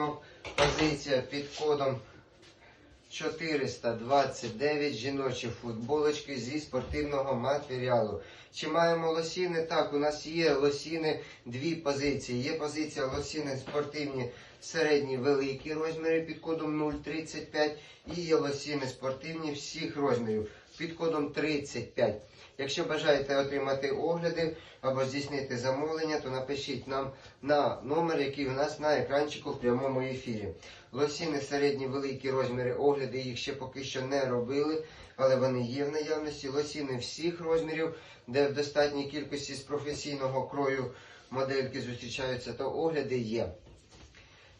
Напрямок, позиція під кодом 429 жіночі футболочки зі спортивного матеріалу. Чи маємо лосіни? Так, у нас є лосіни, дві позиції. Є позиція лосіни спортивні середні великі розміри під кодом 0,35 і є лосіни спортивні всіх розмірів під кодом 35. Якщо бажаєте отримати огляди або здійснити замовлення, то напишіть нам на номер, який у нас на екранчику в прямому ефірі. Лосіни середні великі розміри, огляди їх ще поки що не робили, але вони є в наявності. Лосіни всіх розмірів, де в достатній кількості з професійного крою модельки зустрічаються, то огляди є.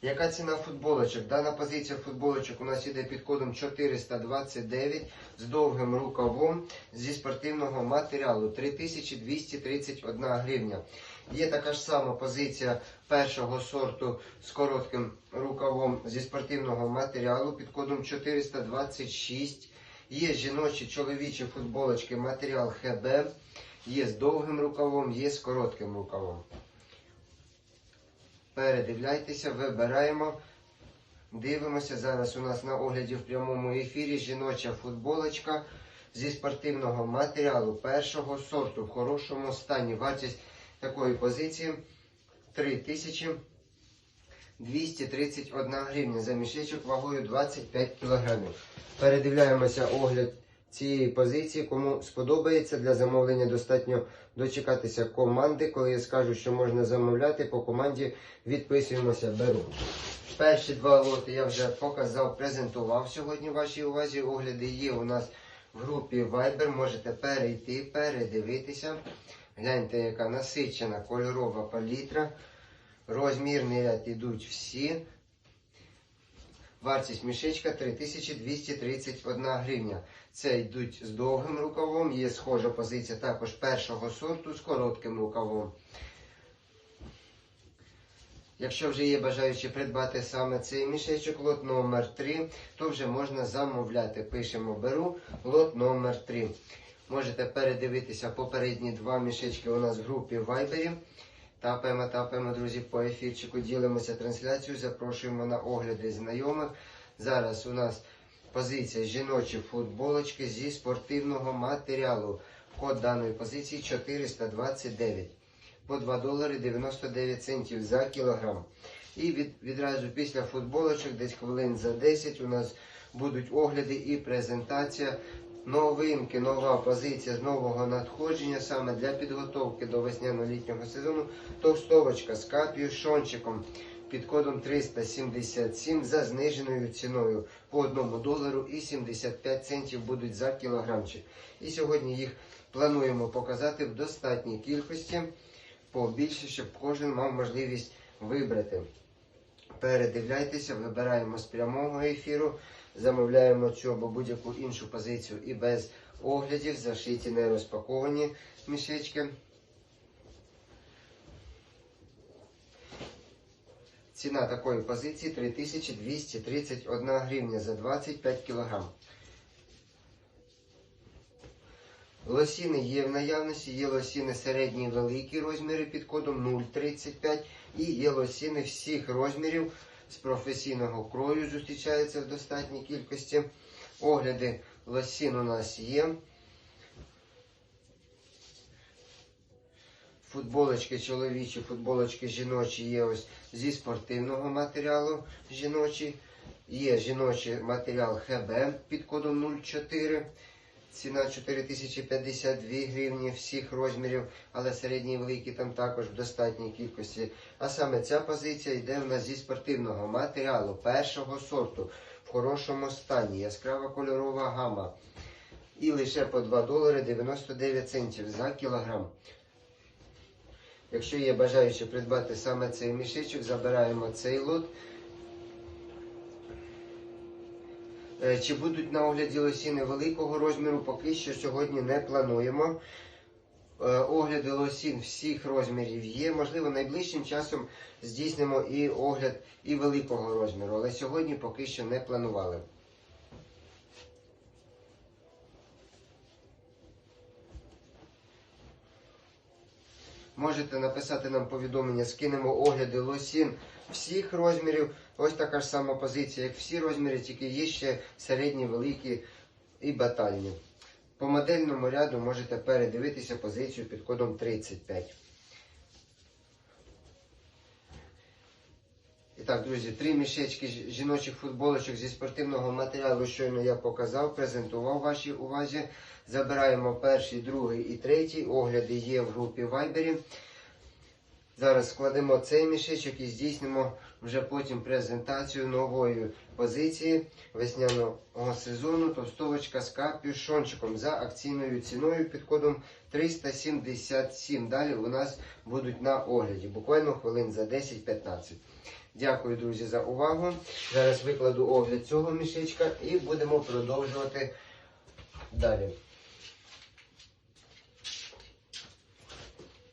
Яка ціна футболочок? Дана позиція футболочок у нас іде під кодом 429 з довгим рукавом зі спортивного матеріалу 3231 гривня. Є така ж сама позиція першого сорту з коротким рукавом зі спортивного матеріалу під кодом 426. Є жіночі чоловічі футболочки матеріал ХБ. Є з довгим рукавом, є з коротким рукавом. Передивляйтеся, вибираємо. Дивимося. Зараз у нас на огляді в прямому ефірі жіноча футболочка зі спортивного матеріалу першого сорту в хорошому стані. Вартість такої позиції 3231 гривня за мішечок вагою 25 кг. Передивляємося огляд цієї позиції. Кому сподобається для замовлення, достатньо дочекатися команди. Коли я скажу, що можна замовляти, по команді відписуємося, беру. Перші два лоти я вже показав, презентував сьогодні вашій увазі. Огляди є у нас в групі Viber. Можете перейти, передивитися. Гляньте, яка насичена кольорова палітра. Розмірний ряд ідуть всі. Вартість мішечка 3231 гривня. Це йдуть з довгим рукавом, є схожа позиція також першого сорту з коротким рукавом. Якщо вже є бажаючі придбати саме цей мішечок, лот номер 3, то вже можна замовляти. Пишемо беру лот номер 3. Можете передивитися попередні два мішечки у нас в групі Viber. Тапаємо, тапаємо, друзі, по ефірчику, ділимося трансляцією, запрошуємо на огляди знайомих. Зараз у нас позиція жіночі футболочки зі спортивного матеріалу. Код даної позиції 429 по 2 долари 99 центів за кілограм. І від, відразу після футболочок, десь хвилин за 10, у нас будуть огляди і презентація. Новинки, нова позиція з нового надходження саме для підготовки до весняно-літнього сезону. Товстовочка з капюшончиком під кодом 377 за зниженою ціною по 1 долару і 75 центів будуть за кілограмчик. І сьогодні їх плануємо показати в достатній кількості, побільше, щоб кожен мав можливість вибрати. Передивляйтеся, вибираємо з прямого ефіру, замовляємо цю або будь-яку іншу позицію і без оглядів, зашиті не розпаковані мішечки. Ціна такої позиції 3231 гривня за 25 кг. Лосіни є в наявності, є лосіни середні і великі розміри під кодом 0,35 і є лосіни всіх розмірів з професійного крою зустрічаються в достатній кількості. Огляди лосін у нас є. Футболочки чоловічі, футболочки жіночі є ось зі спортивного матеріалу жіночі. Є жіночий матеріал ХБ під кодом 04. Ціна 4052 гривні всіх розмірів, але середні і великі там також в достатній кількості. А саме ця позиція йде в нас зі спортивного матеріалу першого сорту в хорошому стані. Яскрава кольорова гама. І лише по 2 долари 99 центів за кілограм. Якщо є бажаючі придбати саме цей мішечок, забираємо цей лот. Чи будуть на огляді лосіни великого розміру, поки що сьогодні не плануємо. Е, Огляди лосін всіх розмірів є. Можливо, найближчим часом здійснимо і огляд і великого розміру, але сьогодні поки що не планували. Можете написати нам повідомлення, скинемо огляди лосін всіх розмірів. Ось така ж сама позиція, як всі розміри, тільки є ще середні, великі і батальні. По модельному ряду можете передивитися позицію під кодом 35. І так, друзі, три мішечки жіночих футболочок зі спортивного матеріалу щойно я показав, презентував вашій увазі. Забираємо перший, другий і третій. Огляди є в групі Viber. Зараз складемо цей мішечок і здійснимо вже потім презентацію нової позиції весняного сезону. Товстовочка з капюшончиком за акційною ціною під кодом 377. Далі у нас будуть на огляді, буквально хвилин за 10-15. Дякую, друзі, за увагу. Зараз викладу огляд цього мішечка і будемо продовжувати далі.